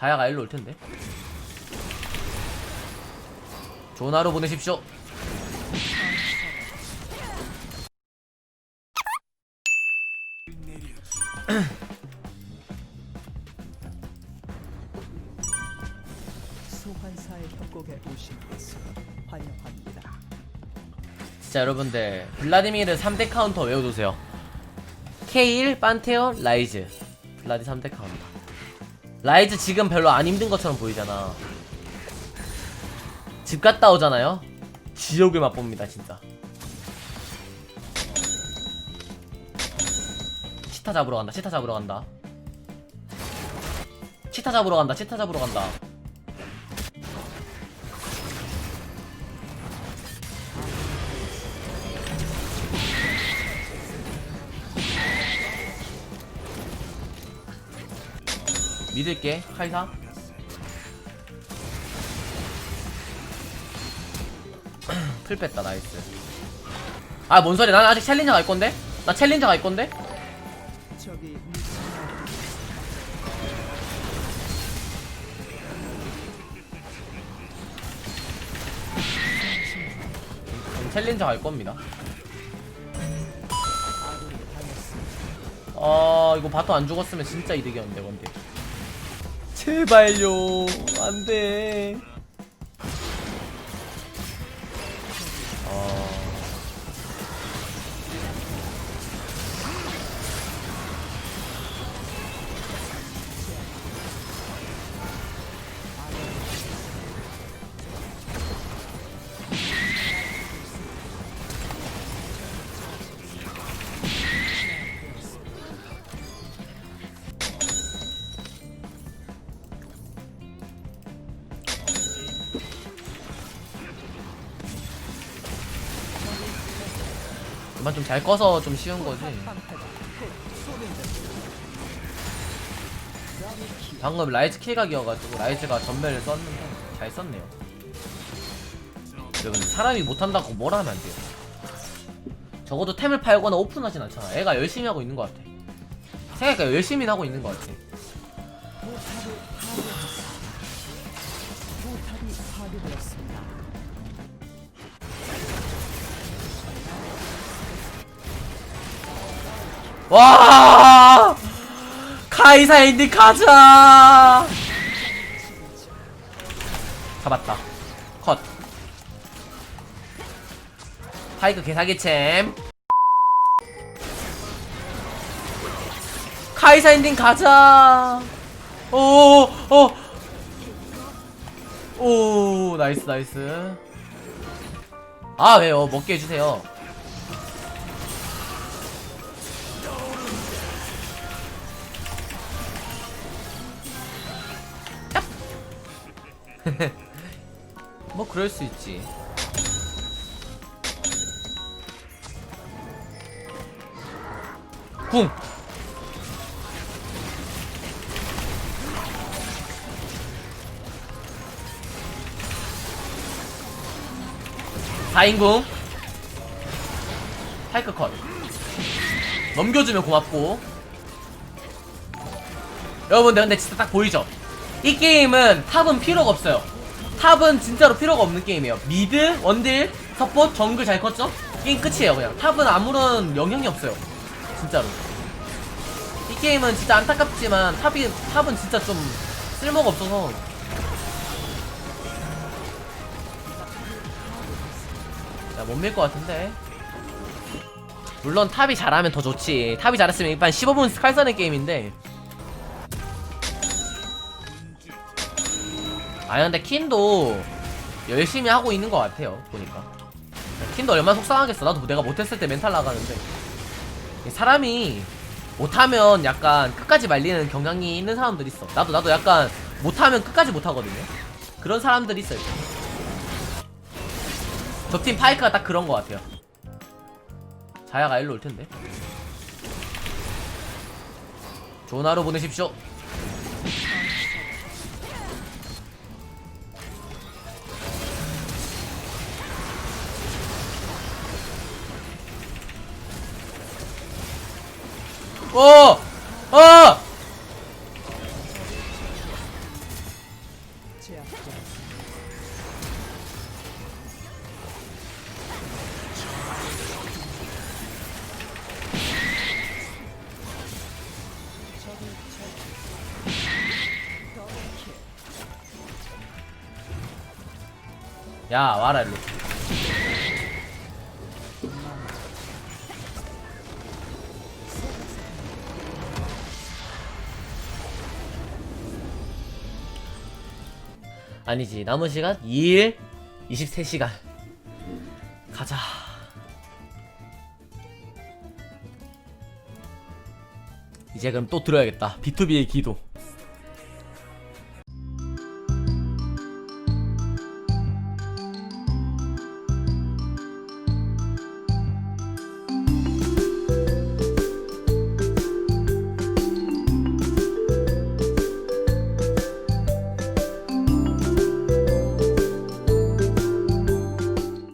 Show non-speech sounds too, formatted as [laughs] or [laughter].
자야가 일로 올 텐데. 좋은 하루 보내십시오. 소환사의 협곡에 오신 것을 환영합니다. 진짜 여러분들 블라디미르 3대 카운터 외워두세요. K1, 판테온, 라이즈. 블라디 3대 카운터. 라이즈 지금 별로 안 힘든 것처럼 보이잖아. 집 갔다 오잖아요. 지옥을 맛봅니다 진짜. 치타 잡으러 간다. 치타 잡으러 간다. 치타 잡으러 간다. 치타 잡으러 간다. 믿을게. 카이사. [clears throat] 풀 뺐다. 나이스. 아 뭔 소리야? 난 아직 챌린저 갈 건데? 나 챌린저 갈 건데? 챌린저 갈 겁니다. 아 이거 바텀 안 죽었으면 진짜 이득이었는데 근데 제발요. 안돼. 아 그만 좀 잘 꺼서 좀 쉬운 거지. 방금 라이즈 킬각이어가지고 라이즈가 전멸을 썼는데 잘 썼네요. 여러분 사람이 못한다고 뭘 하면 안 돼요. 적어도 템을 팔거나 오픈하진 않잖아. 애가 열심히 하고 있는 것 같아. 생각해니까 열심히 하고 있는 것 같아 와! 카이사 엔딩 가자! 잡았다. 컷. 파이크 개사기챔. 카이사 엔딩 가자! 오오오! 오 나이스 나이스. 아 왜요? 먹게 해주세요 [laughs] 뭐 그럴 수 있지. 궁. 사인궁. 타이크 컷. 넘겨주면 고맙고. 여러분들 근데 진짜 딱 보이죠? 이 게임은 탑은 필요가 없어요. 탑은 진짜로 필요가 없는 게임이에요. 미드, 원딜, 서포트, 정글 잘 컸죠? 게임 끝이에요 그냥. 탑은 아무런 영향이 없어요. 진짜로. 이 게임은 진짜 안타깝지만 탑이 탑은 진짜 좀 쓸모가 없어서. 못밀 것 같은데. 물론 탑이 잘하면 더 좋지. 탑이 잘했으면 일단 15분 칼싸는 게임인데. 아 근데 킨도 열심히 하고 있는 것 같아요 보니까. 킨도 얼마나 속상하겠어. 나도 내가 못했을 때 멘탈 나가는데. 사람이 못하면 약간 끝까지 말리는 경향이 있는 사람들 있어. 나도 나도 약간 못하면 끝까지 못하거든요. 그런 사람들이 있어요. 저 팀 파이크가 딱 그런 것 같아요. 자야가 일로 올 텐데. 좋은 하루 보내십시오 어! 어! 야 와라 일로 아니지. 남은 시간 2일 23시간. 가자. 이제 그럼 또 들어야겠다. B2B의 기도